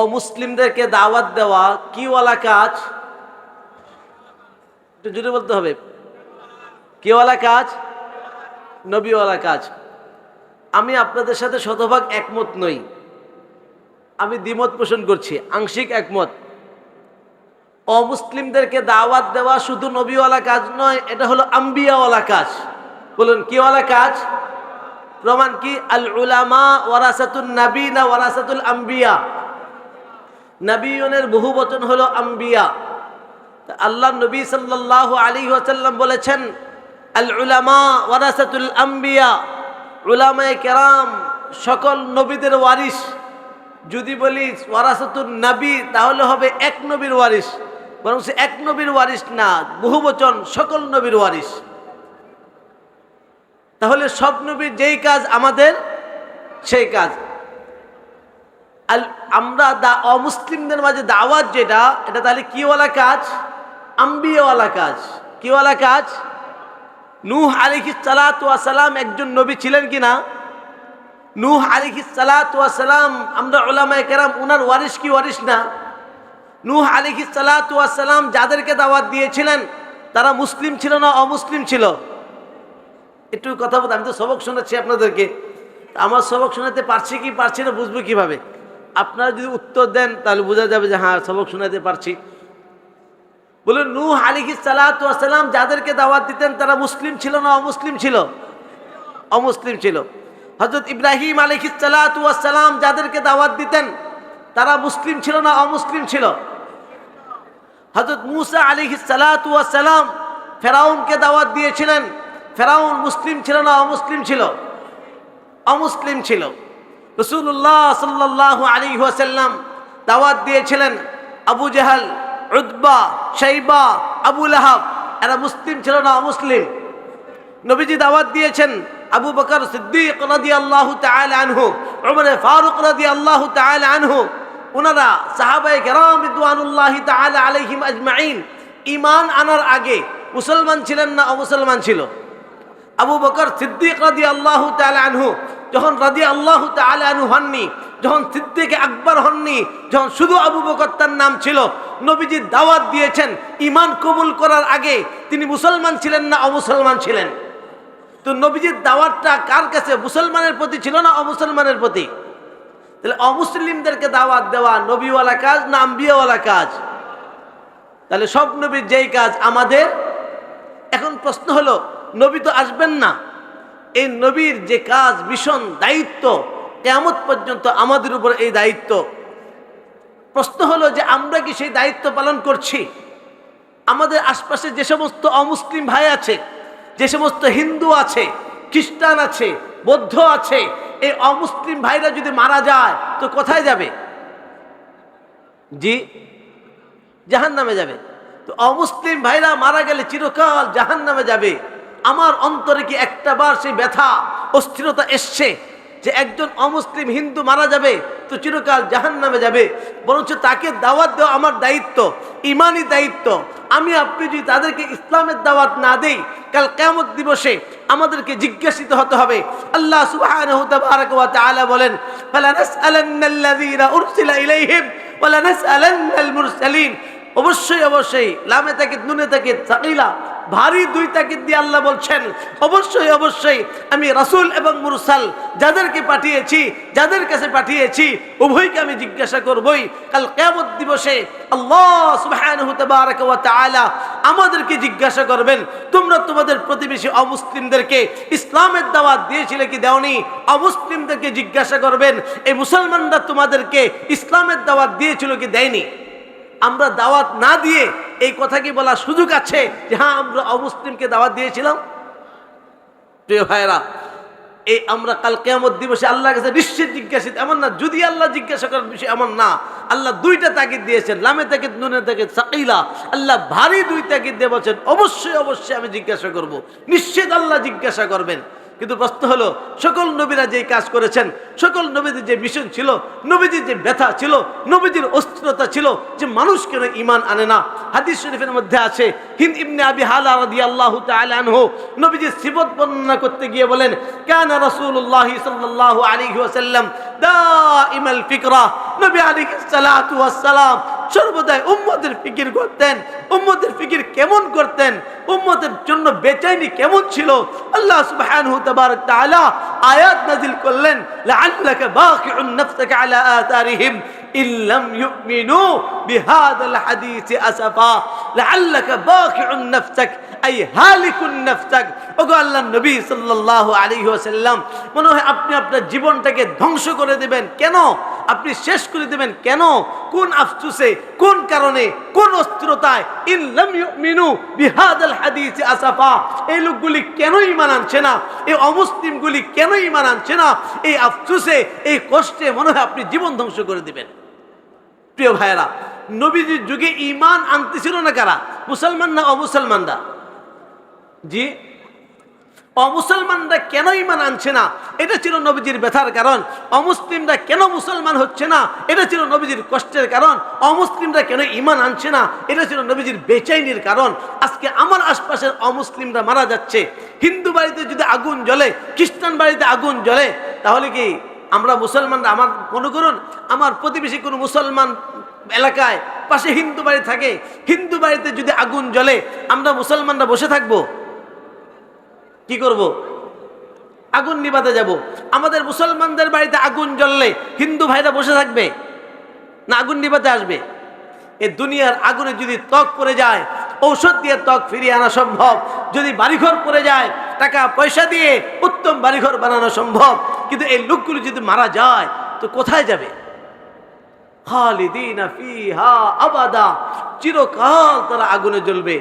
অমুসলিমদেরকে দাওয়াত দেওয়া কিওয়ালা কাজ? জুড়ে বলতে হবে। কিওয়ালা কাজ? নবীওয়ালা কাজ। আমি আপনাদের সাথে শতভাগ একমত নই। আমি দ্বিমত পোষণ করছি, আংশিক একমত। অমুসলিমদেরকে দাওয়াত দেওয়া শুধু নবীওয়ালা কাজ নয়, এটা হলো আম্বিয়াওয়ালা কাজ। বলুন কিওয়ালা কাজ? প্রমাণ কি? আল উলামা ওয়ারাসাতুল নবী না ওয়ারাসাতুল আম্বিয়া নবীনের বহু বচন হলো আম্বিয়া। আল্লাহ নবী সাল্লাল্লাহু আলাইহি আসাল্লাম বলেছেন, আল উলামা ওয়ারাসাতুল আম্বিয়া, উলামায়ে কেরাম, সকল নবীদের ওয়ারিস যদি বলি ওয়ারাসাতুল নবী, তাহলে হবে এক নবীর ওয়ারিস বরং সে এক নবীর ওয়ারিস না, বহু বচন, সকল নবীর ওয়ারিস তাহলে সব নবীর যেই কাজ আমাদের, সেই কাজ। আল আমরা দা, অমুসলিমদের মাঝে দাওয়াত যেটা, এটা তাহলে কিওয়ালা কাজ? আম্বিয়াওয়ালা কাজ। কিওয়ালা কাজ? নূহ আলিহি সালাম একজন নবী ছিলেন কি না নূহ আলিহি সালাম আমরা ওলামায় কেরাম, উনার ওয়ারিস কি ওয়ারিস না? নূহ আলিহি সালাম যাদেরকে দাওয়াত দিয়েছিলেন, তারা মুসলিম ছিল না অমুসলিম ছিল? একটু কথা বলতে, আমি তো সবক শোনাচ্ছি আপনাদেরকে। আমার সবক শোনাতে পারছি কি, পারছি না, বুঝব কীভাবে? আপনারা যদি উত্তর দেন, তাহলে বোঝা যাবে যে হ্যাঁ সবক শোনাতে পারছি। বলুন, নূহ আলিহি সালাম যাদেরকে দাওয়াত দিতেন, তারা মুসলিম ছিল না অমুসলিম ছিল? অমুসলিম ছিল। হজরত ইব্রাহিম আলিহি সালাম যাদেরকে দাওয়াত দিতেন, তারা মুসলিম ছিল না অমুসলিম ছিল? হজরত মুসা আলিহি সালাম ফেরাউনকে দাওয়াত দিয়েছিলেন, ফেরাউন মুসলিম ছিল না অমুসলিম ছিল? অমুসলিম ছিল। রসুল্লাহ সাল্লাহ আলী ওয়াসাল্লাম দাওয়াত দিয়েছিলেন আবু জাহাল উদ্বা শাইবা আবুল আহাব এরা মুসলিম ছিল না অমুসলিম। নবীজি দাওয়াত দিয়েছেন আবু বকর সিদ্দিক রাদি আল্লাহ আনহু ওমরে ফারুক রাদি আল্লাহ আনহু। ওনারা সাহাবাই কেরাম রিদওয়ানুল্লাহি তাআলা আলাইহিম আজমাইন। ঈমান আনার আগে মুসলমান ছিলেন না অমুসলমান ছিল? আবু বকর সিদ্দিক রাদি আল্লাহ আনহু, যখন রাদি আল্লাহ আনহু হননি, যখন সিদ্দিক আকবর হননি, যখন শুধু আবু বকর তার নাম ছিল, নবীজি দাওয়াত দিয়েছেন ইমান কবুল করার আগে, তিনি মুসলমান ছিলেন না অমুসলমান ছিলেন? তো নবীজির দাওয়াতটা কার কাছে, মুসলমানের প্রতি ছিল না অমুসলমানের প্রতি? তাহলে অমুসলিমদেরকে দাওয়াত দেওয়া নবীওয়ালা কাজ না আম্বিয়াওয়ালা কাজ? তাহলে সব নবীর যেই কাজ আমাদের? এখন প্রশ্ন হলো নবী তো আসবেন না। এই নবীর যে কাজ, ভীষণ দায়িত্ব কেমত পর্যন্ত আমাদের উপর এই দায়িত্ব। প্রশ্ন হলো যে আমরা কি সেই দায়িত্ব পালন করছি? আমাদের আশপাশে যে সমস্ত অমুসলিম ভাই আছে, যে সমস্ত হিন্দু আছে, খ্রিস্টান আছে, বৌদ্ধ আছে, এই অমুসলিম ভাইরা যদি মারা যায়, তো কোথায় যাবে? জি জাহান নামে যাবে। তো অমুসলিম ভাইরা মারা গেলে চিরকাল জাহান নামে যাবে। আমার অন্তরে কি একটা বার সেই ব্যথা, অস্থিরতা এসছে যে একজন অমুসলিম হিন্দু মারা যাবে, তো চিরকাল জাহান নামে যাবে। বরঞ্চ তাকে দাওয়াত দেওয়া আমার দায়িত্ব, ইমানই দায়িত্ব। আমি আপনি যদি তাদেরকে ইসলামের দাওয়াত না দেই, কাল কেমত দিবসে আমাদেরকে জিজ্ঞাসিত হতে হবে। আল্লাহ সুবহানাহু বলেন অবশ্যই অবশ্যই, লামে তাকিদ, নুনে সাকিলা। ভারী দুই তাকিদ দিয়ে আল্লাহ বলছেন, অবশ্যই অবশ্যই আমি রাসূল এবং মুরসাল যাদেরকে পাঠিয়েছি, যাদের কাছে পাঠিয়েছি, উভয়কে আমি জিজ্ঞাসা করবই। কাল কিয়ামত দিবসে আল্লাহ তাআলা আমাদেরকে জিজ্ঞাসা করবেন, তোমরা তোমাদের প্রতিবেশী অমুসলিমদেরকে ইসলামের দাওয়াত দিয়েছিলে কি দেওনি? অমুসলিমদেরকে জিজ্ঞাসা করবেন, এই মুসলমানরা তোমাদেরকে ইসলামের দাওয়াত দিয়েছিল কি দেয়নি? আমরা দাওয়াত না দিয়ে এই কথা কি বলার সুযোগ আছে যে হ্যাঁ আমরা অমুসলিমকে দাওয়াত দিয়েছিলাম? প্রিয় ভাইরা এই আমরা কাল কেমন দিবসে আল্লাহ কাছে নিশ্চিত জিজ্ঞাসিত, এমন না, যদি আল্লাহ জিজ্ঞাসা করার বিষয় এমন না। আল্লাহ দুইটা তাকিদ দিয়েছেন, লামে তাকিদ নুনে তাকিদ সাকিলা। আল্লাহ ভারী দুই তাকিদ দিয়ে বলছেন, অবশ্যই অবশ্যই আমি জিজ্ঞাসা করব। নিশ্চিত আল্লাহ জিজ্ঞাসা করবেন। কিন্তু প্রশ্ন হলো, সকল নবীরা যে কাজ করেছেন, সকল নবীদের যে মিশন ছিল নবীজির যে ব্যথা ছিল নবীজির অস্থিরতা ছিল, যে মানুষ কেন ইমান আনে না? হাদিস শরীফের মধ্যে আছে, হিন্দ ইবনে আবি হালা রাদি আল্লাহ নবীজির সিবত বর্ণনা করতে গিয়ে বলেন, কেন রসুল্লাহ সাল্লাল্লাহু আলী দাইমাল ফিকরা নবী আলাইহিস সালাতু ওয়াস সালাম সর্বদাই উম্মতের ফিকির করতেন উম্মতের ফিকির কেমন করতেন উম্মতের জন্য বেচাইনি কেমন ছিল আল্লাহ সুবহানাহু তাবারক তাআলা আয়াত নাজিল করলেন লাআল্লাকা বাকিউন নাফসাকা আলা আথারিহিম ইন লাম ইউমিনু বিহাদাল হাদিস আসাফা, লাআল্লাকা বাকিউন নাফসাক, আই হালিকুন নাফসাক। ওগো আল্লাহর নবী সাল্লাল্লাহু আলাইহি ওয়াসাল্লাম, মনে হয় আপনি আপনার জীবনটাকে ধ্বংস করে দেবেন। কেন? আপনি শেষ করে দেবেন কেন? কোন আফসুসে, কোন কারণে, কোন অস্থিরতায়? ইল্লাম ইউমিনু বিহাদাল হাদিস আসাফা। এই লোকগুলি কেন ঈমান আনছে না? এই অমুসলিমগুলি কেন ঈমান আনছে না? এই আফসুসে, এই কষ্টে মনে হয় আপনি জীবন ধ্বংস করে দিবেন। প্রিয় ভাইয়েরা, নবীজির যুগে ঈমান আনতেছিল না কারা? মুসলমান না অমুসলমানরা? জি, অমুসলমানরা কেন ইমান আনছে না? এটা ছিল নবীজির ব্যথার কারণ। অমুসলিমরা কেন মুসলমান হচ্ছে না? এটা ছিল নবীজির কষ্টের কারণ। অমুসলিমরা কেন ইমান আনছে না? এটা ছিল নবীজির বেচাইনির কারণ। আজকে আমার আশপাশের অমুসলিমরা মারা যাচ্ছে। হিন্দু বাড়িতে যদি আগুন জ্বলে, খ্রিস্টান বাড়িতে আগুন জ্বলে, তাহলে কি আমরা মুসলমানরা আমার মনে করুন, আমার প্রতিবেশী কোনো মুসলমান এলাকায় পাশে হিন্দু বাড়ি থাকে, হিন্দু বাড়িতে যদি আগুন জ্বলে, আমরা মুসলমানরা বসে থাকব। কি করব? আগুন নিবাতে যাব। আমাদের মুসলমানদের বাড়িতে আগুন জ্বললে হিন্দু ভাইরা বসে থাকবে না আগুন নিবাতে আসবে? এ দুনিয়ার আগুনে যদি ত্বক পড়ে যায়, ঔষধ দিয়ে ত্বক ফিরিয়ে আনা সম্ভব। যদি বাড়িঘর পড়ে যায়, টাকা পয়সা দিয়ে উত্তম বাড়িঘর বানানো সম্ভব। কিন্তু এই লোকগুলো যদি মারা যায়, তো কোথায় যাবে? আবাদা। চিরকাল তারা আগুনে জ্বলবে।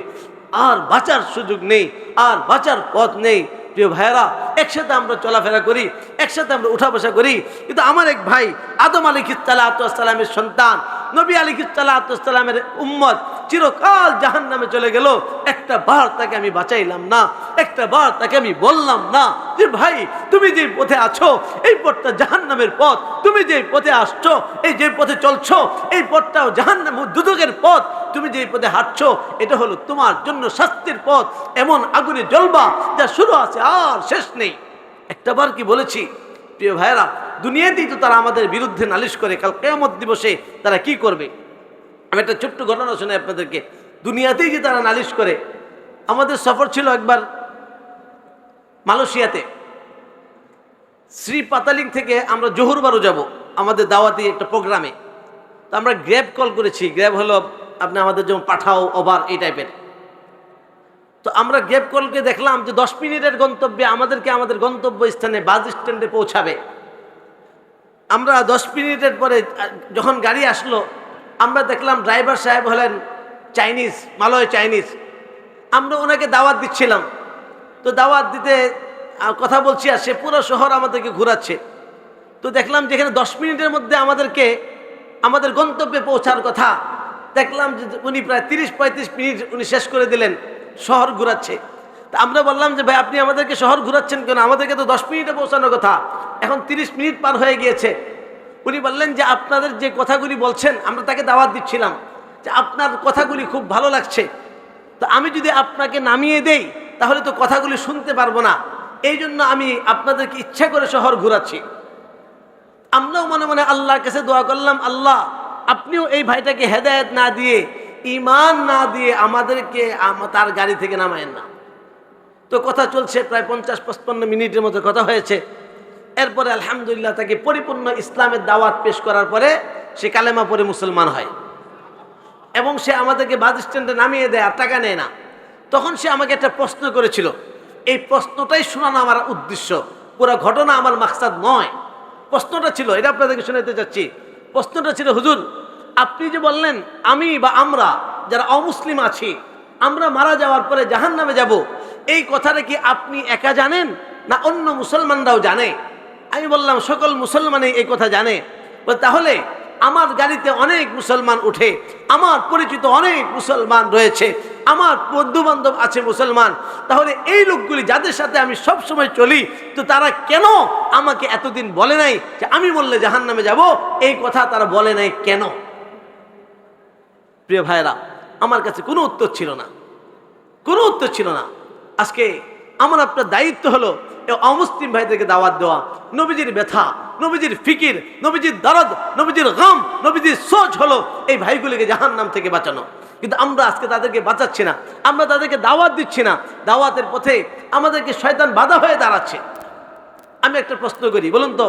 আর বাঁচার সুযোগ নেই, আর বাঁচার পথ নেই। প্রিয় ভাইয়েরা, একসাথে আমরা চলাফেরা করি, একসাথে আমরা উঠা বসা করি। কিন্তু আমার এক ভাই, আদম আলী খিস্তালামের সন্তান নবী আলী খিস্তালামের উম্মত চিরকাল জাহান নামে চলে গেল। একটা বার তাকে আমি বাঁচাইলাম না, একটা বার তাকে আমি বললাম না যে, ভাই, তুমি যে পথে আছো, এই পথটা জাহান নামের পথ। তুমি যে পথে আসছো, এই যে পথে চলছো, এই পথটাও জাহান নাম দুদকের পথ। তুমি যে পথে হাঁটছো, এটা হলো তোমার জন্য শাস্তির পথ। এমন আগুনে জ্বলবা যা শুরু আছে আর শেষ নেই। একটা বার কি বলেছি? প্রিয় ভাইরা দুনিয়াতেই তো তারা আমাদের বিরুদ্ধে নালিশ করে, কাল কেয়ামত দিবসে তারা কি করবে? আমি একটা ছোট্ট ঘটনা শুনে আপনাদেরকে। দুনিয়াতেই যে তারা নালিশ করে, আমাদের সফর ছিল একবার মালয়েশিয়াতে। শ্রী পাতালিং থেকে আমরা জহুরবারও যাব, আমাদের দাওয়াতি একটা প্রোগ্রামে। তো আমরা গ্র্যাব কল করেছি, গ্র্যাব হলো আপনি আমাদের যেমন পাঠাও, ওভার, এই টাইপের। তো আমরা গ্যাপ কলকে দেখলাম যে দশ মিনিটের গন্তব্যে আমাদেরকে আমাদের গন্তব্য স্থানে বাস স্ট্যান্ডে পৌঁছাবে। আমরা দশ মিনিটের পরে যখন গাড়ি আসলো, আমরা দেখলাম ড্রাইভার সাহেব হলেন চাইনিজ, মালয় চাইনিজ। আমরা ওনাকে দাওয়াত দিচ্ছিলাম। তো দাওয়াত দিতে কথা বলছি আর সে পুরো শহর আমাদেরকে ঘোরাচ্ছে। তো দেখলাম যেখানে দশ মিনিটের মধ্যে আমাদেরকে, আমাদের গন্তব্যে পৌঁছার কথা, দেখলাম যে উনি প্রায় তিরিশ পঁয়ত্রিশ মিনিট উনি শেষ করে দিলেন, শহর ঘুরাচ্ছে। তা আমরা বললাম যে, ভাই, আপনি আমাদেরকে শহর ঘুরাচ্ছেন কেন? আমাদেরকে তো দশ মিনিটে পৌঁছানোর কথা। এখন তিরিশ মিনিট পার হয়ে গিয়েছে। উনি বললেন যে, আপনাদের যে কথাগুলি বলছেন, আমরা তাকে দাওয়াত দিচ্ছিলাম যে, আপনার কথাগুলি খুব ভালো লাগছে। তো আমি যদি আপনাকে নামিয়ে দেই, তাহলে তো কথাগুলি শুনতে পারব না। এই জন্য আমি আপনাদেরকে ইচ্ছা করে শহর ঘুরাচ্ছি। আমরাও মনে মনে আল্লাহর কাছে দোয়া করলাম, আল্লাহ, আপনিও এই ভাইটাকে হেদায়েত না দিয়ে ইমান না দিয়ে আমাদেরকে তার গাড়ি থেকে নামায়েন না। তো কথা চলছে প্রায় পঞ্চাশ পঁচপান্ন মিনিটের মতো কথা হয়েছে। এরপরে আলহামদুলিল্লাহ তাকে পরিপূর্ণ ইসলামের দাওয়াত পেশ করার পরে সে কালেমা পরে মুসলমান হয়। এবং সে আমাদেরকে বাস স্ট্যান্ডে নামিয়ে দেয় আর টাকা নেয় না। তখন সে আমাকে একটা প্রশ্ন করেছিল। এই প্রশ্নটাই শোনানো আমার উদ্দেশ্য। পুরো ঘটনা আমার মাকসাদ নয়। প্রশ্নটা ছিল, এটা আপনাদেরকে শোনাতে চাচ্ছি প্রশ্নটা ছিল, হুজুর, আপনি যে বললেন, আমি বা আমরা যারা অমুসলিম আছি, আমরা মারা যাওয়ার পরে জাহান নামে যাব। এই কথাটা কি আপনি একা জানেন? না অন্য মুসলমানরাও জানে? আমি বললাম, সকল মুসলমানই এই কথা জানে। তাহলে আমার গাড়িতে অনেক মুসলমান উঠে, আমার পরিচিত অনেক মুসলমান রয়েছে, আমার বন্ধু বান্ধব আছে মুসলমান, তাহলে এই লোকগুলি যাদের সাথে আমি সব সময় চলি, তো তারা কেন আমাকে এতদিন বলে নাই যে আমি বললে জাহান নামে যাব? এই কথা তারা বলে নাই কেন? প্রিয় ভাইরা আমার কাছে কোনো উত্তর ছিল না। কোনো উত্তর ছিল না। আজকে আমার আপনার দায়িত্ব হলো অমুসলিম ভাইদেরকে দাওয়াত দেওয়া। নবীজির ব্যথা, নবীজির ফিকির, নবীজির দরদ, নবীজির গম, নবীজির সোচ হলো এই ভাইগুলিকে জাহান নাম থেকে বাঁচানো। কিন্তু আমরা আজকে তাদেরকে বাঁচাচ্ছি না, আমরা তাদেরকে দাওয়াত দিচ্ছি না। দাওয়াতের পথে আমাদেরকে শয়তান বাধা হয়ে দাঁড়াচ্ছে। আমি একটা প্রশ্ন করি, বলুন তো,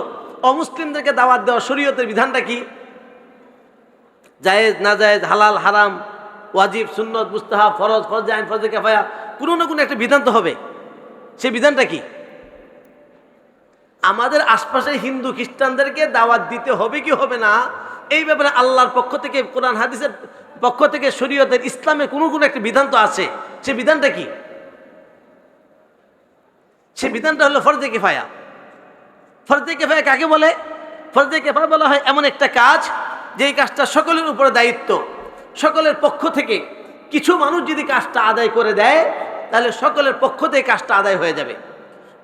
অমুসলিমদেরকে দাওয়াত দেওয়া শরীয়তের বিধানটা কি? জায়েজ, না জায়েজ, হালাল, হারাম, ওয়াজিব, সুন্নত মুস্তাহা ফরজ ফরজ আইন ফরজে কেফায়া। কোনো না কোনো একটা বিধান তো হবে। সেই বিধানটা কি? আমাদের আশপাশের হিন্দু খ্রিস্টানদেরকে দাওয়াত দিতে হবে কি হবে না? এই ব্যাপারে আল্লাহর পক্ষ থেকে, কোরআন হাদিসের পক্ষ থেকে, শরীয়তের ইসলামের কোনো কোনো একটা বিধান তো আছে। সে বিধানটা কি? সে বিধানটা হলো ফরজে কেফায়া। ফরজে কেফায়া কাকে বলে? ফরজে কেফায়া বলা হয় এমন একটা কাজ, যেই কাজটা সকলের উপরে দায়িত্ব, সকলের পক্ষ থেকে কিছু মানুষ যদি কাজটা আদায় করে দেয়, তাহলে সকলের পক্ষ থেকে কাজটা আদায় হয়ে যাবে।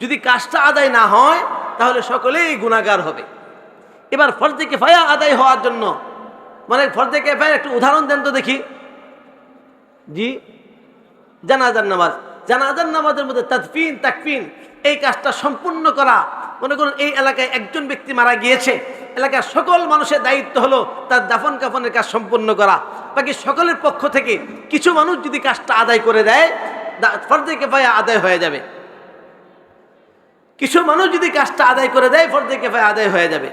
যদি কাজটা আদায় না হয়, তাহলে সকলেই গুণাগার হবে। এবার ফরজে কেফায়া আদায় হওয়ার জন্য মানে ফরজে কেফায়া একটু উদাহরণ দেন তো দেখি। জি, জানাজার নামাজ। জানাজার নামাজের মধ্যে তাদফিন, তাকফিন, এই কাজটা সম্পূর্ণ করা মনে করুন, এই এলাকায় একজন ব্যক্তি মারা গিয়েছে। এলাকার সকল মানুষের দায়িত্ব হলো তার দাফন কাফনের কাজ সম্পন্ন করা। বাকি সকলের পক্ষ থেকে কিছু মানুষ যদি কাজটা আদায় করে দেয় ফর্দে কেফায়া আদায় হয়ে যাবে। কিছু মানুষ যদি কাজটা আদায় করে দেয় ফর্দে কেফায় আদায় হয়ে যাবে।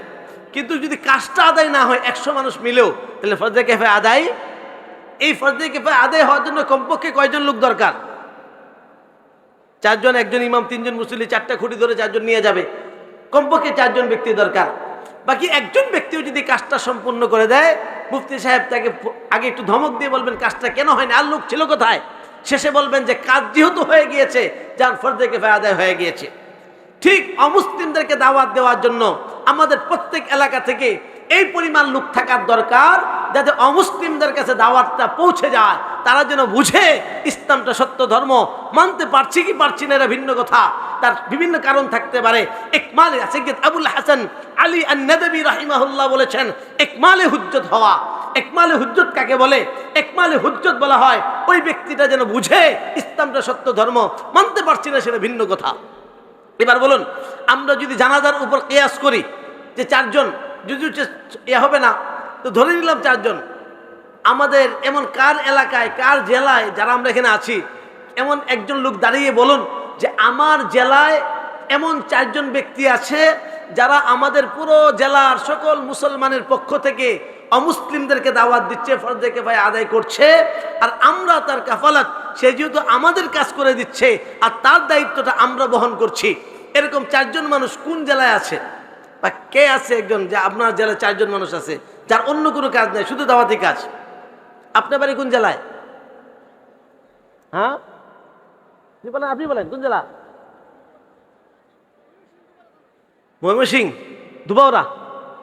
কিন্তু যদি কাজটা আদায় না হয়, একশো মানুষ মিলেও, তাহলে ফর্দে কেফায় আদায়, এই ফর্দে কেফায় আদায় হওয়ার জন্য কমপক্ষে কয়জন লোক দরকার? চারজন, একজন ইমাম, তিনজন মুসলি চারটা খুঁটি ধরে চারজন নিয়ে যাবে। কমপক্ষে চারজন ব্যক্তি দরকার। বাকি একজন ব্যক্তিও যদি কাজটা সম্পূর্ণ করে দেয়, মুফতি সাহেব তাকে আগে একটু ধমক দিয়ে বলবেন, কাজটা কেন হয়নি আর লোক ছিল কোথায়? শেষে বলবেন যে, কাজ যেহেতু হয়ে গিয়েছে, যার ফর্দে আদায় হয়ে গিয়েছে। ঠিক অমুসলিমদেরকে দাওয়াত দেওয়ার জন্য আমাদের প্রত্যেক এলাকা থেকে এই পরিমাণ লোক থাকার দরকার, যাতে অমুসলিমদের কাছে দাওয়াতটা পৌঁছে যায়। তারা যেন বুঝে ইসলামটা সত্য ধর্ম, মানতে পারছি কি পারছি না এটা ভিন্ন কথা। তার বিভিন্ন কারণ থাকতে পারে। একমালে সৈয়দ আবুল হাসান আলী আন্নাদবী রাহিমাহুল্লাহ বলেছেন একমালে হুজ্জত হওয়া। একমালে হুজ্জত কাকে বলে? একমালে হুজ্জত বলা হয় ওই ব্যক্তিটা যেন বুঝে ইসলামটা সত্য ধর্ম, মানতে পারছি না, সেটা ভিন্ন কথা। এবার বলুন, আমরা যদি জানাজার উপর কেয়াস করি যে চারজন যদি এ হবে না, তো ধরে নিলাম চারজন। আমাদের এমন কার এলাকায়, কার জেলায় যারা আমরা এখানে আছি, এমন একজন লোক দাঁড়িয়ে বলুন যে আমার জেলায় এমন চারজন ব্যক্তি আছে যারা আমাদের পুরো জেলার সকল মুসলমানের পক্ষ থেকে অমুসলিমদেরকে দাওয়াত দিচ্ছে ফরজেকে ভাই আদায় করছে, আর আমরা তার কাফালাত, সে যেহেতু আমাদের কাজ করে দিচ্ছে, আর তার দায়িত্বটা আমরা বহন করছি। এরকম চারজন মানুষ কোন জেলায় আছে? বা কে আছে একজন যে আপনার জেলায় চারজন মানুষ আছে, যার অন্য কোনো কাজ নেই, শুধু দাওয়াতি কাজ? আপনার বাড়ি কোন জেলায়? হ্যাঁ? আপনি বলেন আপনি বলেন, কোন জেলা? ময়মনসিং ধুবাওরা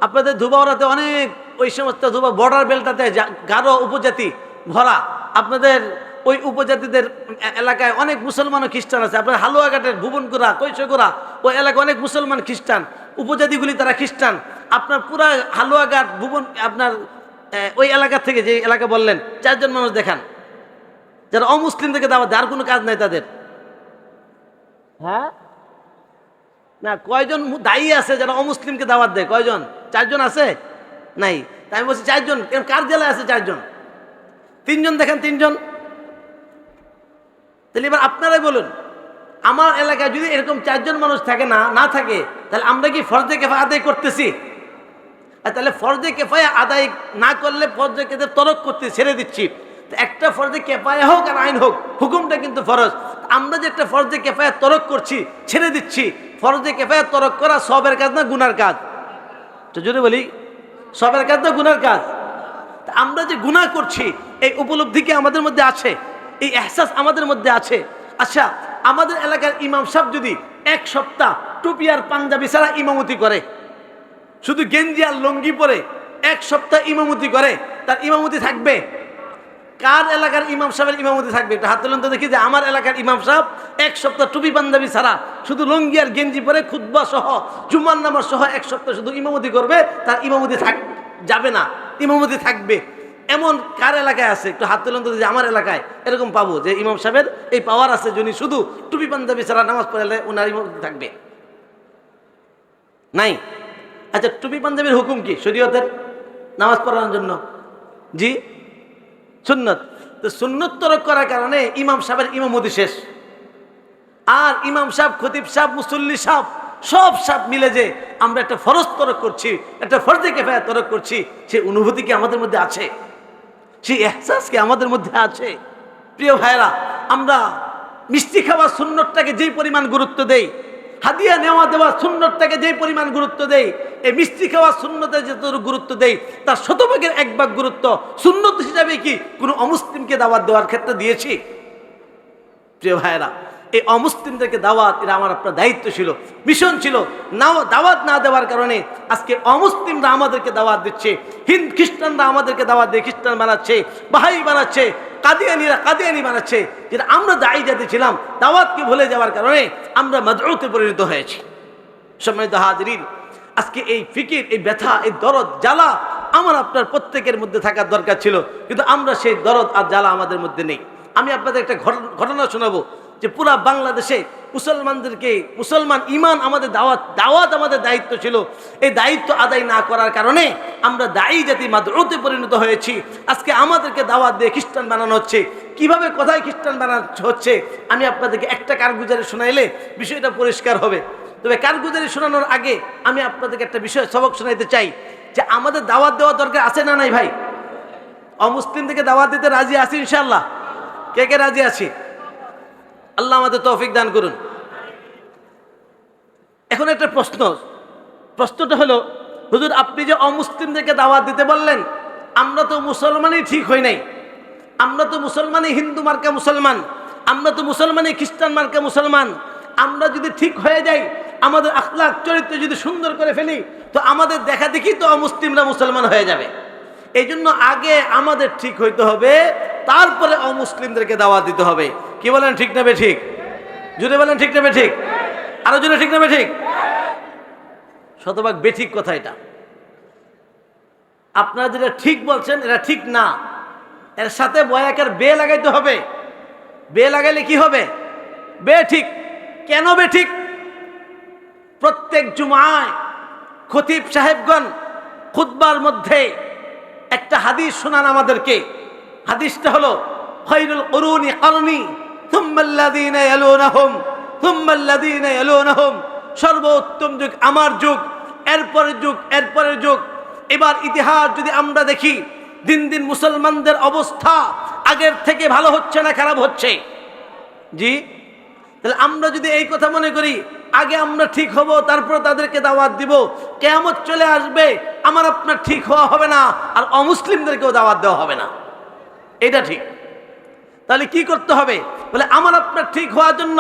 আপনাদের ধুবাওরাতে অনেক ওই সমস্ত ধুবা বর্ডার বেলটাতে গারো উপজাতি ভরা। আপনাদের ওই উপজাতিদের এলাকায় অনেক মুসলমান ও খ্রিস্টান আছে। আপনার হালুয়াঘাটের ভুবনকুড়া কৈশকুড়া ওই এলাকায় অনেক মুসলমান খ্রিস্টান। উপজাতিগুলি তারা খ্রিস্টান। আপনার পুরা হালুয়াঘাট ভুবন, আপনার ওই এলাকা থেকে যে এলাকা বললেন, চারজন মানুষ দেখান। যারা অমুসলিমদেরকে দাওয়া যার কোনো কাজ নাই তাদের। হ্যাঁ? না, কয়জন দায়ী আছে যারা অমুসলিমকে দাওয়াত দেয়? কয়জন? চারজন আছে? নাই। তাই আমি বলছি চারজন। কার জেলায় আছে চারজন? তিনজন দেখেন, তিনজন। তাহলে এবার আপনারাই বলুন, আমার এলাকায় যদি এরকম চারজন মানুষ থাকে না না থাকে, তাহলে আমরা কি ফরজে কেফা আদায় করতেছি? তাহলে ফরজে কেফায় আদায় না করলে ফরজে কেফে তরক করতে ছেড়ে দিচ্ছি। একটা ফরজে কেফায়া হোক আর আইন হোক, হুকুমটা কিন্তু ফরজ। আমরা যে একটা ফরজে কেফায়া তরক করছি, ছেড়ে দিচ্ছি। ফরজে কেফায়া তরক করা সবের কাজ না গুনার কাজ? তো যদি বলি, সবের কাজ না গুনার কাজ? আমরা যে গুণা করছি, এই উপলব্ধি কি আমাদের মধ্যে আছে? এই এহসাস আমাদের মধ্যে আছে? আচ্ছা আমাদের এলাকার ইমাম সাহেব যদি এক সপ্তাহ টুপি আর পাঞ্জাবি ছাড়া ইমামতি করে শুধু গেঞ্জি আর লঙ্গি পরে এক সপ্তাহ ইমামতি করে, তার ইমামতি থাকবে। কার এলাকার ইমাম সাহেবের ইমামতি থাকবে? একটু হাত তুলুন তো দেখি যে আমার এলাকার ইমাম সাহেব এক সপ্তাহ টুপি পাঞ্জাবি ছাড়া শুধু লঙ্গি আর গেঞ্জি পরে খুদ্া সহ, জুমার নামাজ সহ এক সপ্তাহ শুধু ইমামতি করবে, তার ইমামতি থাক যাবে না, ইমামতি থাকবে। এমন কার এলাকায় আছে? একটু হাত তুলুন তো যে আমার এলাকায় এরকম পাবো যে ইমাম সাহেবের এই পাওয়ার আছে যিনি শুধু টুপি পাঞ্জাবি ছাড়া নামাজ পড়লে ওনার ইমামতি থাকবে। নাই? আচ্ছা টুপি পাঞ্জাবির হুকুম কি? শরীয়তের নামাজ পড়ানোর জন্য? জি। সুন্নত। তো সুন্নত তরক করার কারণে ইমাম সাহেবের ইমামতি শেষ। আর ইমাম সাহেব, খতিব সাহেব, মুসল্লি সাহেব, সব সাপ মিলে যে আমরা একটা ফরজ তরক করছি, একটা ফরজে কেফায়া তরক করছি, সেই অনুভূতি কি আমাদের মধ্যে আছে? সেই এহসাস কি আমাদের মধ্যে আছে? প্রিয় ভাইরা আমরা মিষ্টি খাওয়া সুন্নতটাকে যেই পরিমাণ গুরুত্ব দেই হাদিয়া নেওয়া দেওয়া সুন্নতটাকে যে পরিমাণ গুরুত্ব দেই এই মিষ্টি খাওয়া সুন্নতে যতটুকু গুরুত্ব দেই তার শতভাগের এক ভাগ গুরুত্ব সুন্নত হিসাবে কি কোনো অমুসলিমকে দাওয়াত দেওয়ার ক্ষেত্রে দিয়েছি? প্রিয় ভাইরা এই অমুসলিমদেরকে দাওয়াত এটা আমার আপনার দায়িত্ব ছিল, মিশন ছিল। নাও দাওয়াত না দেওয়ার কারণে আজকে অমুসলিমরা আমাদেরকে দাওয়াত দিচ্ছে হিন্দ খ্রিস্টানরা আমাদেরকে দাওয়াত দিয়ে খ্রিস্টান বানাচ্ছে, বাহাই বানাচ্ছে কাদিয়ানিরা কাদিয়ানি বানাচ্ছে, যেটা আমরা দায়ী যাতে ছিলাম, দাওয়াতকে ভুলে যাওয়ার কারণে আমরা মজরুতে পরিণত হয়েছি। সম্মানিত হাজরিন, আজকে এই ফিকির, এই ব্যথা, এই দরদ, জ্বালা আমার আপনার প্রত্যেকের মধ্যে থাকার দরকার ছিল, কিন্তু আমরা সেই দরদ আর জ্বালা আমাদের মধ্যে নেই। আমি আপনাদের একটা ঘটনা- ঘটনা শোনাবো। যে পুরা বাংলাদেশে মুসলমানদেরকে, মুসলমান ইমান আমাদের দাওয়াত দাওয়াত আমাদের দায়িত্ব ছিল। এই দায়িত্ব আদায় না করার কারণে আমরা দায়ী জাতি মাদ্রতে পরিণত হয়েছি। আজকে আমাদেরকে দাওয়াত দিয়ে খ্রিস্টান বানানো হচ্ছে। কীভাবে, কোথায় খ্রিস্টান বানানো হচ্ছে? আমি আপনাদেরকে একটা কারগুজারি শোনাইলে বিষয়টা পরিষ্কার হবে। তবে কারগুজারি শোনানোর আগে আমি আপনাদেরকে একটা বিষয়, সবক শোনাইতে চাই যে আমাদের দাওয়াত দেওয়া দরকার আছে না নাই ভাই? অমুসলিম থেকে দাওয়াত দিতে রাজি আছি ইনশাল্লাহ কে কে রাজি আছি? আল্লাহ আমাদের তৌফিক দান করুন। এখন একটা প্রশ্ন। প্রশ্নটা হলো, হুজুর, আপনি যে অমুসলিমদেরকে দাওয়াত দিতে বললেন, আমরা তো মুসলমানই ঠিক হই নাই। আমরা তো মুসলমানই হিন্দু মার্কা মুসলমান। আমরা তো মুসলমানই খ্রিস্টান মার্কা মুসলমান। আমরা যদি ঠিক হয়ে যাই, আমাদের আখলাক চরিত্র যদি সুন্দর করে ফেলি, তো আমাদের দেখা দেখি তো অমুসলিমরা মুসলমান হয়ে যাবে। এই জন্য আগে আমাদের ঠিক হইতে হবে, তারপরে অমুসলিমদেরকে দাওয়াত দিতে হবে। কি বলেন ঠিক নেবে ঠিক জুড়ে বলেন ঠিক নেবে ঠিক আরও জুড়ে ঠিক নেবে ঠিক শতভাগ বেঠিক কথা এটা। আপনারা যেটা ঠিক বলছেন, এটা ঠিক না। এর সাথে বয়াকের বে লাগাইতে হবে। বে লাগাইলে কি হবে? বে ঠিক। কেন বে ঠিক? প্রত্যেক জুমায় খতিব সাহেবগণ খুতবার মধ্যে একটা হাদিস শোনান আমাদেরকে। হাদিসটা হলো, খৈরুল করুনি করনি। সর্বোত্তম যুগ, আমার যুগ, এরপরের যুগ এরপরের যুগ। এবার ইতিহাস যদি আমরা দেখি, দিন দিন মুসলমানদের অবস্থা আগের থেকে ভালো হচ্ছে না খারাপ হচ্ছে? জি? তাহলে আমরা যদি এই কথা মনে করি, আগে আমরা ঠিক হব, তারপর তাদেরকে দাওয়াত দিব, কেয়ামত চলে আসবে, আমার আপনার ঠিক হওয়া হবে না, আর অমুসলিমদেরকেও দাওয়াত দেওয়া হবে না। এটা ঠিক। তাহলে কি করতে হবে? বলে, আমার আপনার ঠিক হওয়ার জন্য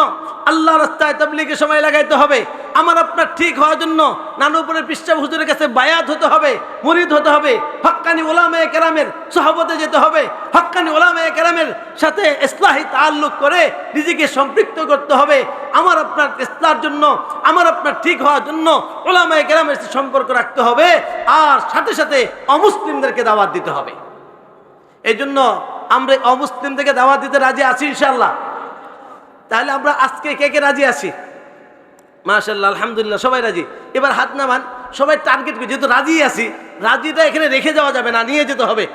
আল্লাহ রাস্তায় তাবলিগে সময় লাগাইতে হবে। আমার আপনার ঠিক হওয়ার জন্য নানুপুরের পৃষ্ঠা হুজুরের কাছে বায়াত হতে হবে, মুরিদ হতে হবে হক্কানি ওলামে কেরামের সহবতে যেতে হবে হক্কানি ওলামে কেরামের সাথে ইসলাহি তাল্লুক করে নিজেকে সম্পৃক্ত করতে হবে। আমার আপনার ইসলার জন্য, আমার আপনার ঠিক হওয়ার জন্য ওলামে কেরামের সাথে সম্পর্ক রাখতে হবে। আর সাথে সাথে অমুসলিমদেরকে দাওয়াত দিতে হবে। এই জন্য আমরা অমুসলিম থেকে দাওয়াত দিতে রাজি আছি ইনশাল্লাহ তাহলে আমরা আজকে কে কে রাজি আছি? মাশাল্লাহ আলহামদুলিল্লাহ, সবাই রাজি। এবার হাত নামান, সবাই টার্গেট করি, যেহেতু রাজি আছি, রাজিটা এখানে রেখে যাওয়া যাবে না, নিয়ে যেতে হবে।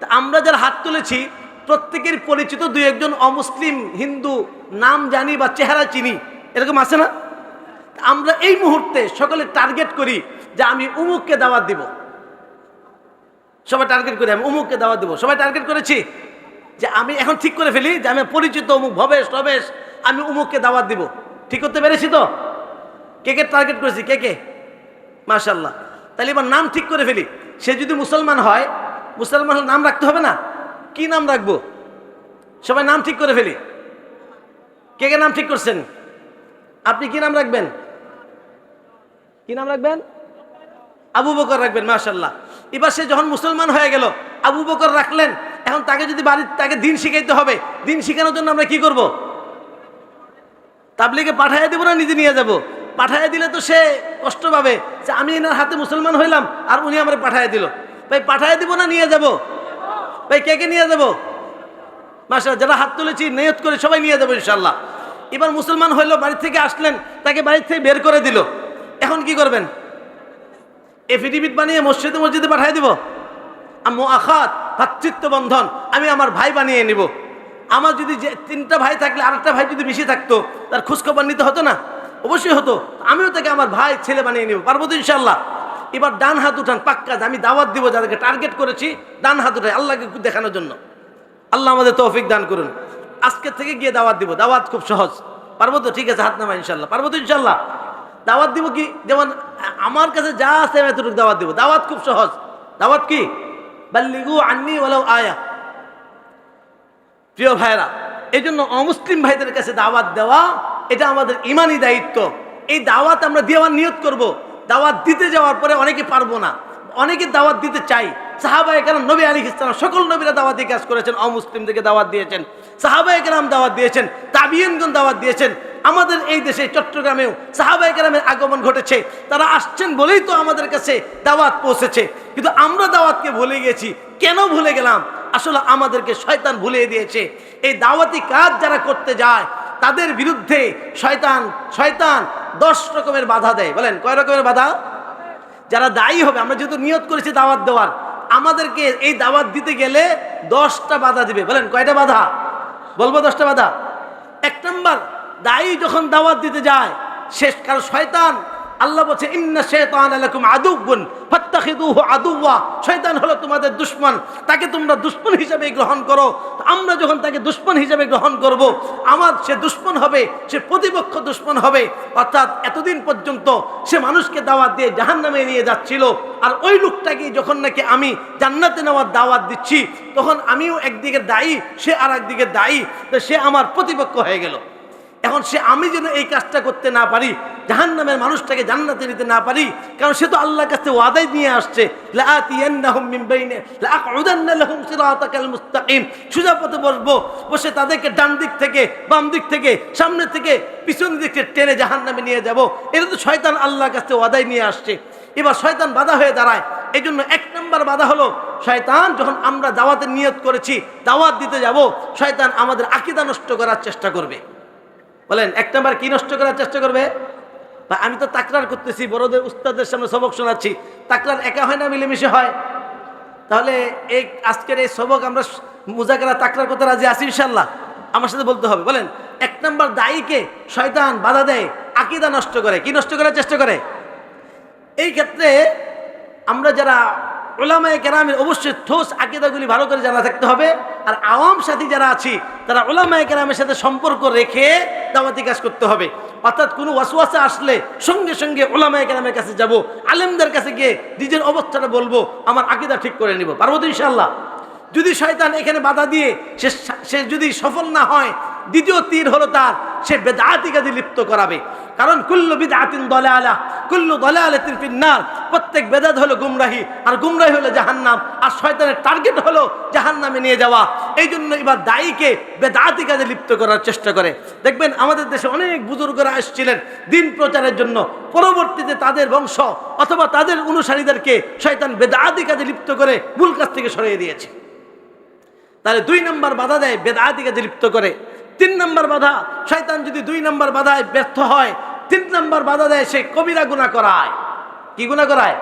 তা আমরা যারা হাত তুলেছি, প্রত্যেকের পরিচিত দুই একজন অমুসলিম, হিন্দু, নাম জানি বা চেহারা চিনি, এরকম আছে না? আমরা এই মুহূর্তে সকলে টার্গেট করি যে আমি উমুককে দাওয়াত দিব। সবাই টার্গেট করি, আমি উমুককে দাওয়াত দেবো। সবাই টার্গেট করেছি? যে আমি এখন ঠিক করে ফেলি যে আমি পরিচিত অমুক ভবেশ রবেশ আমি উমুককে দাওয়াত দিব। ঠিক করতে পেরেছি তো? কে কে টার্গেট করেছি? কে কে? মাশাল্লাহ তাহলে এবার নাম ঠিক করে ফেলি। সে যদি মুসলমান হয় মুসলমান নাম রাখতে হবে না? কি নাম রাখব? সবাই নাম ঠিক করে ফেলি। কে কে নাম ঠিক করছেন? আপনি কি নাম রাখবেন? কি নাম রাখবেন? আবু বকর রাখবেন মাশাল্লাহ এবার সে যখন মুসলমান হয়ে গেল, আবু বকর রাখলেন এখন তাকে যদি বাড়ির তাকে দিন শিখাইতে হবে, দিন শেখানোর জন্য আমরা কি করব? তাবলিগে পাঠাইয়া দেবো না, নিজে নিয়ে যাব? পাঠাইয়া দিলে তো সে কষ্ট পাবে যে আমি এনার হাতে মুসলমান হইলাম আর উনি আমার পাঠাইয়া দিল। ভাই, পাঠাইয়া দিব না, নিয়ে যাব? ভাই, কে কে নিয়ে যাব? মাসা যারা হাত তুলেছি, নিয়ত করে সবাই নিয়ে যাব ইনশাল্লাহ এবার মুসলমান হইল, বাড়ি থেকে আসলেন, তাকে বাড়ি থেকে বের করে দিল। এখন কি করবেন? এফিডেভিট বানিয়ে মসজিদে মসজিদে পাঠিয়ে দিব? আম্মু আখাত ভাতৃত্ব বন্ধন আমি আমার ভাই বানিয়ে নিব। আমার যদি যে তিনটা ভাই থাকলে আরেকটা ভাই যদি বেশি থাকতো, তার খোঁজখবর নিতে হতো না? অবশ্যই হতো। আমিও তাকে আমার ভাই, ছেলে বানিয়ে নিব। পারব তো ইনশাল্লাহ এবার ডান হাত উঠান, পাক্কা আমি দাওয়াত দিব যাদেরকে টার্গেট করেছি, ডান হাত উঠাই। আল্লাহকে দেখানোর জন্য। আল্লাহ আমাদের তৌফিক দান করুন। আজকে থেকে গিয়ে দাওয়াত দিব। দাওয়াত খুব সহজ। পারব তো? ঠিক আছে, হাত নামা ইনশাল্লাহ পারব তো ইনশাল্লাহ দাওয়াত দিব কি? যেমন আমার কাছে যা আছে আমি এতটুকু দাওয়াত দিব। দাওয়াত খুব সহজ। দাওয়াত কি? বাল্লিগু আন্নি ওলাও আয়া। প্রিয় ভাইরা এই জন্য অমুসলিম ভাইদের কাছে দাওয়াত দেওয়া, এটা আমাদের ইমানই দায়িত্ব। এই দাওয়াত আমরা দেওয়ার নিয়ত করব। দাওয়াত দিতে যাওয়ার পরে অনেকে পারব না। অনেকে দাওয়াত দিতে চাই। সাহাবা এখানে নবী আলী ইসলাম সকল নবীরা দাওয়াতি কাজ করেছেন, অমুসলিমদেরকে দাওয়াত দিয়েছেন। সাহাবায়ে কেরাম দাওয়াত দিয়েছেন, তাবিয়েনগণ দাওয়াত দিয়েছেন। আমাদের এই দেশে, চট্টগ্রামেও সাহাবায়ে কেরামের আগমন ঘটেছে। তারা আসছেন বলেই তো আমাদের কাছে দাওয়াত পৌঁছেছে। কিন্তু আমরা দাওয়াতকে ভুলে গেছি কেন ভুলে গেলাম? আসলে আমাদেরকে শয়তান ভুলিয়ে দিয়েছে। এই দাওয়াতি কাজ যারা করতে যায়, তাদের বিরুদ্ধে শয়তান শয়তান দশ রকমের বাধা দেয়। বলেন, কয় রকমের বাধা? যারা দায়ী হবে, আমরা যেহেতু নিয়ত করেছি দাওয়াত দেওয়ার, আমাদেরকে এই দাওয়াত দিতে গেলে দশটা বাধা দিবে। বলেন, কয়টা বাধা? বলব দশটা বাধা। এক নম্বর দায়ী যখন দাওয়াত দিতে যায় শেষ কারণ শয়তান আল্লাহ বলছে, ইন্না শয়তান আলাইকুম আদুবুন ফাত্তাখিদুহু আদুওয়া। শয়তান হলো তোমাদের দুশমন। তাকে তোমরা দুশমন হিসাবে গ্রহণ করো। আমরা যখন তাকে দুশমন হিসাবে গ্রহণ করব, আমার সে দুশমন হবে, সে প্রতিপক্ষ দুশমন হবে। অর্থাৎ এতদিন পর্যন্ত সে মানুষকে দাওয়াত দিয়ে জাহান্নামে নিয়ে যাচ্ছিল। আর ওই লোকটাকে যখন নাকি আমি জান্নাতে নেওয়ার দাওয়াত দিচ্ছি, তখন আমিও একদিকে দায়ী, সে আর একদিকে দায়ী। তো সে আমার প্রতিপক্ষ হয়ে গেল। এখন সে আমি যেন এই কাজটা করতে না পারি জাহান নামের মানুষটাকে জান্নাতে নিতে না পারি, কারণ সে তো আল্লাহর কাছে ওয়াদাই নিয়ে আসছে সোজা পথে বসবো, বসে তাদেরকে ডান দিক থেকে, বাম দিক থেকে, সামনে থেকে, পিছন দিক থেকে টেনে জাহান নামে নিয়ে যাব। এটা তো শয়তান আল্লাহর কাছে ওয়াদাই নিয়ে আসছে। এবার শয়তান বাধা হয়ে দাঁড়ায়। এই জন্য এক নম্বর বাধা হলো, শয়তান যখন আমরা দাওয়াতের নিয়ত করেছি, দাওয়াত দিতে যাব, শয়তান আমাদের আকিদা নষ্ট করার চেষ্টা করবে। বলেন এক নাম্বার কি নষ্ট করার চেষ্টা করবে? বা আমি তো তাকরার করতেছি, বড়দের উস্তাদের সামনে সবক শোনাচ্ছি। তাকরার একা হয় না, মিলেমিশে হয়? তাহলে এই আজকের এই সবক আমরা মুজাকারা তাকরার করতে রাজি আছি ইনশাল্লাহ আমার সাথে বলতে হবে, বলেন, এক নম্বর দায়ীকে শয়তান বাধা দেয়, আকিদা নষ্ট করে। কি নষ্ট করার চেষ্টা করে? এই ক্ষেত্রে আমরা যারা ওলামায় কেরামের অবশ্যই ঠোস আকিদাগুলি ভালো করে জানা থাকতে হবে। আর আওয়াম সাথী যারা আছি, তারা ওলামায় কেরামের সাথে সম্পর্ক রেখে দাওয়াতি কাজ করতে হবে। অর্থাৎ কোনো ওয়াসওয়াসা আসলে সঙ্গে সঙ্গে ওলামায় কেরামের কাছে যাব, আলেমদের কাছে গিয়ে নিজের অবস্থাটা বলব, আমার আকিদা ঠিক করে নিব। পারব তো ইনশাল্লাহ যদি শয়তান এখানে বাধা দিয়ে সে সে যদি সফল না হয়, দ্বিতীয় তীর হলো তার সে বেদাতি কাজে লিপ্ত করাবে। কারণ কুল্লু বিদাতিন দলে আলা কুল্লু দলে আলে ফিন্নার। প্রত্যেক বেদাত হলো গুমরাহি, আর গুমরাহি হলো জাহান্নাম, আর শয়তানের টার্গেট হলো জাহান্নামে নিয়ে যাওয়া। এই জন্য এবার দায়ীকে বেদাতি কাজে লিপ্ত করার চেষ্টা করে। দেখবেন আমাদের দেশে অনেক বুজুর্গরা এসেছিলেন দিন প্রচারের জন্য। পরবর্তীতে তাদের বংশ অথবা তাদের অনুসারীদেরকে শয়তান বেদাতি কাজে লিপ্ত করে মূল কাজ থেকে সরিয়ে দিয়েছে। তাহলে দুই নম্বর বাধা দেয় বেদাতি কাজে লিপ্ত করে। তিন নম্বর বাধা, শয়তান যদি দুই নম্বর বাধায় ব্যর্থ হয়, তিন নম্বর বাধা দেয় সে কবিরা গুণা করায়। কি গুণা করায়?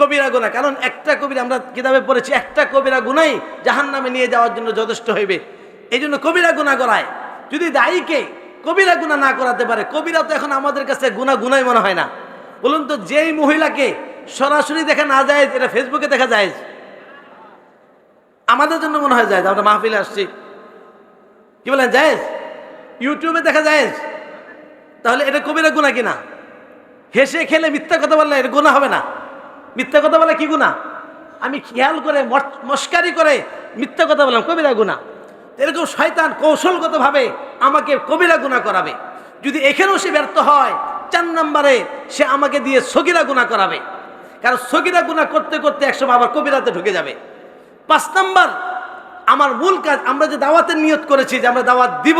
কবিরা গুণা কারণ একটা কবিরা, আমরা কিতাবে পড়েছি, একটা কবিরা গুণাই জাহান নামে নিয়ে যাওয়ার জন্য যথেষ্ট হইবে। এই জন্য কবিরা গুণা করায়। যদি দায়ীকে কবিরা গুণা না করাতে পারে, কবিরা তো এখন আমাদের কাছে গুণা গুনাই মনে হয় না। বলুন তো, যেই মহিলাকে সরাসরি দেখা না যায় এটা ফেসবুকে দেখা যায়, আমাদের জন্য মনে হয় যায়, আমরা মাহফিলে আসছি। কি বলেন, জায়েজ? ইউটিউবে দেখা যায় তাহলে এটা কবিরা গুণা কিনা? হেসে খেলে মিথ্যা কথা বললে এটা গুণা হবে না। মিথ্যা কথা বলে কি গুণা আমি খেয়াল করে, মস- মস্কারি করে মিথ্যা কথা বললাম, কবিরা গুণা এরকম শয়তান কৌশলগতভাবে আমাকে কবিরা গুণা করাবে। যদি এখানেও সে ব্যর্থ হয়, চার নম্বরে সে আমাকে দিয়ে সগিরা গুণা করাবে। কারণ সগিরা গুণা করতে করতে একসময় আবার কবিরাতে ঢুকে যাবে। পাঁচ নাম্বার আমার মূল কাজ, আমরা যে দাওয়াতের নিয়ত করেছি যে আমরা দাওয়াত দিব,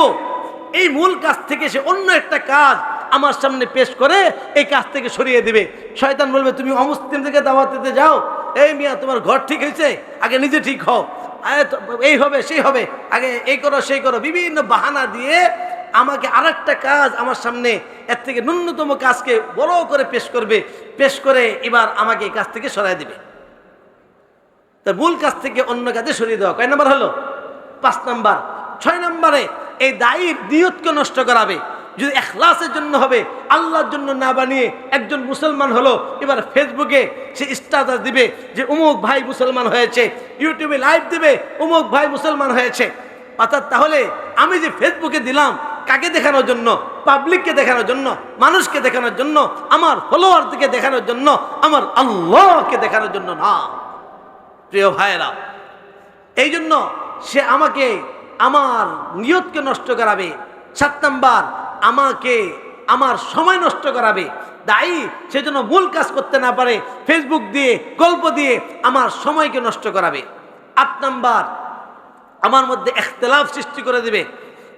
এই মূল কাজ থেকে সে অন্য একটা কাজ আমার সামনে পেশ করে, এই কাজ থেকে সরিয়ে দিবে। শয়তান বলবে, তুমি অমুসলিম থেকে দাওয়াত দিতে যাও। এই মিয়া, তোমার ঘর ঠিক হয়েছে? আগে নিজে ঠিক হও। এই হবে, সেই হবে। আগে এই করো, সেই করো। বিভিন্ন বাহানা দিয়ে আমাকে আরেকটা কাজ আমার সামনে, এর থেকে ন্যূনতম কাজকে বড় করে পেশ করবে, পেশ করে এবার আমাকে এই কাজ থেকে সরাই দিবে। তার মূল কাজ থেকে অন্য কাজে সরিয়ে দেওয়া। কয় নাম্বার হলো? পাঁচ নাম্বার। ছয় নাম্বারে এই দায়ীর নিয়তকে নষ্ট করাবে। যদি এখলাসের জন্য হবে, আল্লাহর জন্য না বানিয়ে একজন মুসলমান হলো, এবার ফেসবুকে সে স্ট্যাটাস দিবে যে উমুক ভাই মুসলমান হয়েছে, ইউটিউবে লাইভ দিবে, উমুক ভাই মুসলমান হয়েছে। অর্থাৎ তাহলে আমি যে ফেসবুকে দিলাম, কাকে দেখানোর জন্য? পাবলিককে দেখানোর জন্য, মানুষকে দেখানোর জন্য, আমার ফলোয়ারদেরকে দেখানোর জন্য, আমার আল্লাহকে দেখানোর জন্য না। প্রিয় ভাইয়েরা এই জন্য সে আমাকে, আমার নিয়তকে নষ্ট করাবে। সাত নাম্বার, আমাকে, আমার সময় নষ্ট করাবে। দায়ী সেজন্য মূল কাজ করতে না পারে ফেসবুক দিয়ে, গল্প দিয়ে আমার সময়কে নষ্ট করাবে। আট নাম্বার, আমার মধ্যে এখতলাফ সৃষ্টি করে দেবে।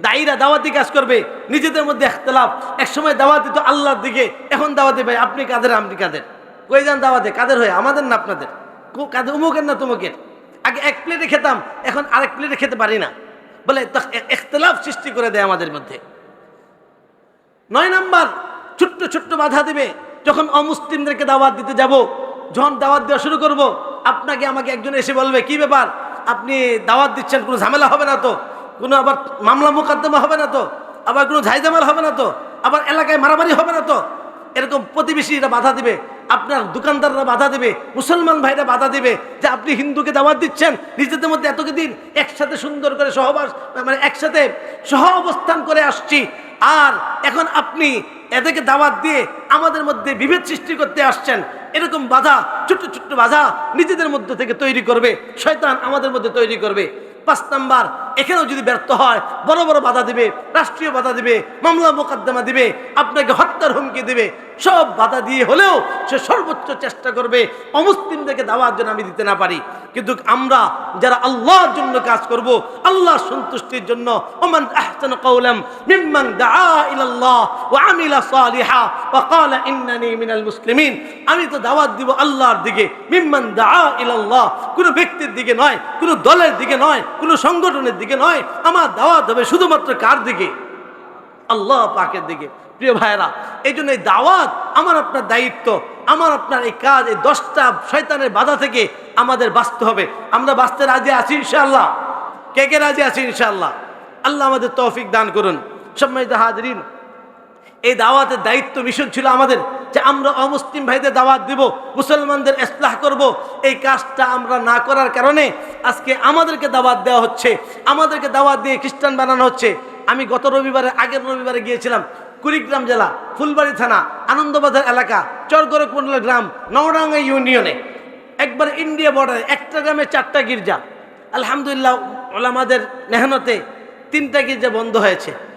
দায়ীরা দাওয়াতি কাজ করবে, নিজেদের মধ্যে এখতলাফ। একসময় দাওয়াতি তো আল্লাহর দিকে, এখন দাওয়াতি ভাই, আপনি কাদের আপনি কাদের? কই যান দাওয়াতে? কাদের হয়ে? আমাদের না আপনাদের? কো- কাদের উমুকের না তুমুকের আগে এক প্লেটে খেতাম, এখন আরেক প্লেটে খেতে পারি না। বলে এখতলাফ সৃষ্টি করে দেয় আমাদের মধ্যে। নয় নাম্বার, ছোট্ট ছোট্ট বাধা দিবে, যখন অমুসলিমদেরকে দাওয়াত দিতে যাব, যখন দাওয়াত দেওয়া শুরু করব, আপনাকে আমাকে একজন এসে বলবে, কি ব্যাপার? আপনি দাওয়াত দিচ্ছেন, কোনো ঝামেলা হবে না তো? কোনো আবার মামলা মোকদ্দমা হবে না তো? আবার কোনো ঝাইজামাল হবে না তো? আবার এলাকায় মারামারি হবে না তো? এরকম প্রতিবেশীরা বাধা দিবে। আপনার দোকানদাররা বাধা দেবে, মুসলমান ভাইরা বাধা দেবে যে আপনি হিন্দুকে দাওয়াত দিচ্ছেন, নিজেদের মধ্যে এতদিন একসাথে সুন্দর করে সহবাস মানে একসাথে সহ অবস্থান করে আসছি। আর এখন আপনি এদেরকে দাওয়াত দিয়ে আমাদের মধ্যে বিভেদ সৃষ্টি করতে আসছেন, এরকম বাধা, ছোট্ট ছোট্ট বাধা নিজেদের মধ্যে থেকে তৈরি করবে, শয়তান আমাদের মধ্যে তৈরি করবে। পাঁচ নাম্বার এখানেও যদি ব্যর্থ হয়, বড় বড় বাধা দিবে, রাষ্ট্রীয় বাধা দিবে, মামলা মোকদ্দমা দিবে, আপনাকে হত্যার হুমকি দিবে, সব বাধা দিয়ে হলেও সে সর্বোচ্চ চেষ্টা করবে অমুসলিমদেরকে দাওয়ার জন্য আমি দিতে না পারি। কিন্তু আমরা যারা আল্লাহর জন্য কাজ করব আল্লাহ সন্তুষ্টির জন্য, ওমান আহসান কওলাম, মিম্মান দাআ ইলাল্লাহ ওয়া আমিলা সালিহা ওয়া ক্বালা ইন্নানি মিনাল মুসলিমিন। আমি তো দাওয়াত দিব আল্লাহর দিকে, মিম্মান দাআ ইলাল্লাহ। কোন ব্যক্তির দিকে নয়, কোন দলের দিকে নয়, কোন সংগঠনের দিকে নয়, আমার দাওয়াত হবে শুধুমাত্র কার দিকে? আল্লাহ পাকের দিকে। প্রিয় ভাইরা এই জন্য এই দাওয়াত আমার আপনার দায়িত্ব, আমার আপনার এই কাজ, এই দশটা শয়তানের বাধা থেকে আমাদের বাঁচতে হবে। আমরা বাঁচতে রাজি আছি ইনশাআল্লাহ। কে কে রাজি আছি ইনশাআল্লাহ? আল্লাহ আমাদের তৌফিক দান করুন। সম্মানিত হাজরিন এই দাওয়াতের দায়িত্ব মিশন ছিল আমাদের যে আমরা অমুসলিম ভাইদের দাওয়াত দিব, মুসলমানদের ইসলাহ করব। এই কাজটা আমরা না করার কারণে আজকে আমাদেরকে দাওয়াত দেওয়া হচ্ছে। আমাদেরকে দাওয়াত দিয়ে খ্রিস্টান বানানো হচ্ছে। আমি গত রবিবারে আগের রবিবারে গিয়েছিলাম কুড়িগ্রাম জেলা, ফুলবাড়ি থানা, আনন্দবাজার এলাকা চরগরকমন্ডল গ্রাম, নওডাঙ্গা ইউনিয়নে। একবার ইন্ডিয়া বর্ডারে একটা গ্রামে চারটা গির্জা। আলহামদুলিল্লাহ, ওলামাদের মেহনতে তিনটা গির্জা বন্ধ হয়েছে।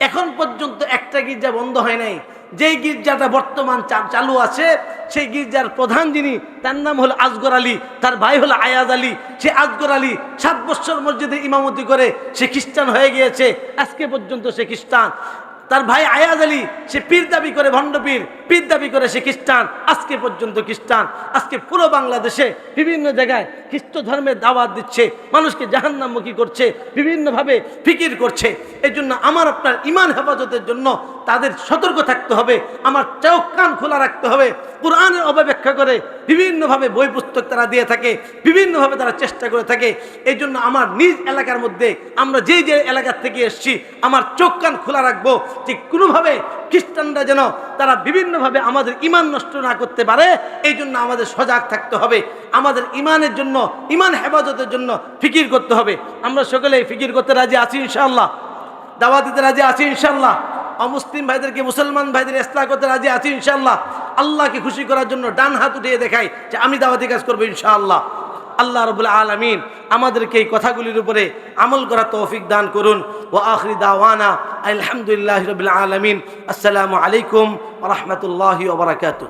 এখন পর্যন্ত একটা গির্জা বন্ধ হয় নাই। যেই গির্জাটা বর্তমান চালু আছে, সেই গির্জার প্রধান যিনি, তার নাম হলো আজগর আলী, তার ভাই হলো আয়াজ আলী। সে আজগর আলী সাত বছর মসজিদে ইমামতি করে সে খ্রিস্টান হয়ে গিয়েছে। আজকে পর্যন্ত সে খ্রিস্টান। তার ভাই আয়াজ আলী, সে পীর দাবি করে ভণ্ড পীর পীর দাবি করে সে খ্রিস্টান, আজকে পর্যন্ত খ্রিস্টান, আজকে পুরো বাংলাদেশে বিভিন্ন জায়গায় খ্রিস্ট ধর্মের দাওয়াত দিচ্ছে, মানুষকে জাহান্নামুখী করছে, বিভিন্নভাবে ফিকির করছে। এই জন্য আমার আপনার ইমান হেফাজতের জন্য তাদের সতর্ক থাকতে হবে, আমার চোখ কান খোলা রাখতে হবে। কোরআনের অপব্যাখ্যা করে বিভিন্নভাবে বই পুস্তক তারা দিয়ে থাকে, বিভিন্নভাবে তারা চেষ্টা করে থাকে। এই জন্য আমার নিজ এলাকার মধ্যে আমরা যেই যে এলাকার থেকে এসছি, আমার চোখ কান খোলা রাখব। যে কোনোভাবে খ্রিস্টানরা যেন তারা বিভিন্নভাবে আমাদের ইমান নষ্ট না করতে পারে এই জন্য আমাদের সজাগ থাকতে হবে। আমাদের ইমানের জন্য, ইমান হেফাজতের জন্য ফিকির করতে হবে। আমরা সকলেই ফিকির করতে রাজি আছি ইনশাআল্লাহ। দাওয়া দিতে রাজি আছি ইনশাল্লাহ অমুসলিম ভাইদেরকে মুসলমান ভাইদের ইসলাহ করতে রাজি আছি ইনশাল্লাহ আল্লাহকে খুশি করার জন্য ডান হাত উঠিয়ে দেখাই যে আমি দাওয়াতি কাজ করব ইনশাআল্লাহ। আল্লাহ রবুল আলমিন আমাদেরকে এই কথাগুলির উপরে আমল করা তৌফিক দান করুন। ও আখরি দাওয়ানা আলহামদুলিল্লাহ রবিল আলমিন। আসসালামু আলাইকুম রহমতুল্লাহ ওবরাকাতুহ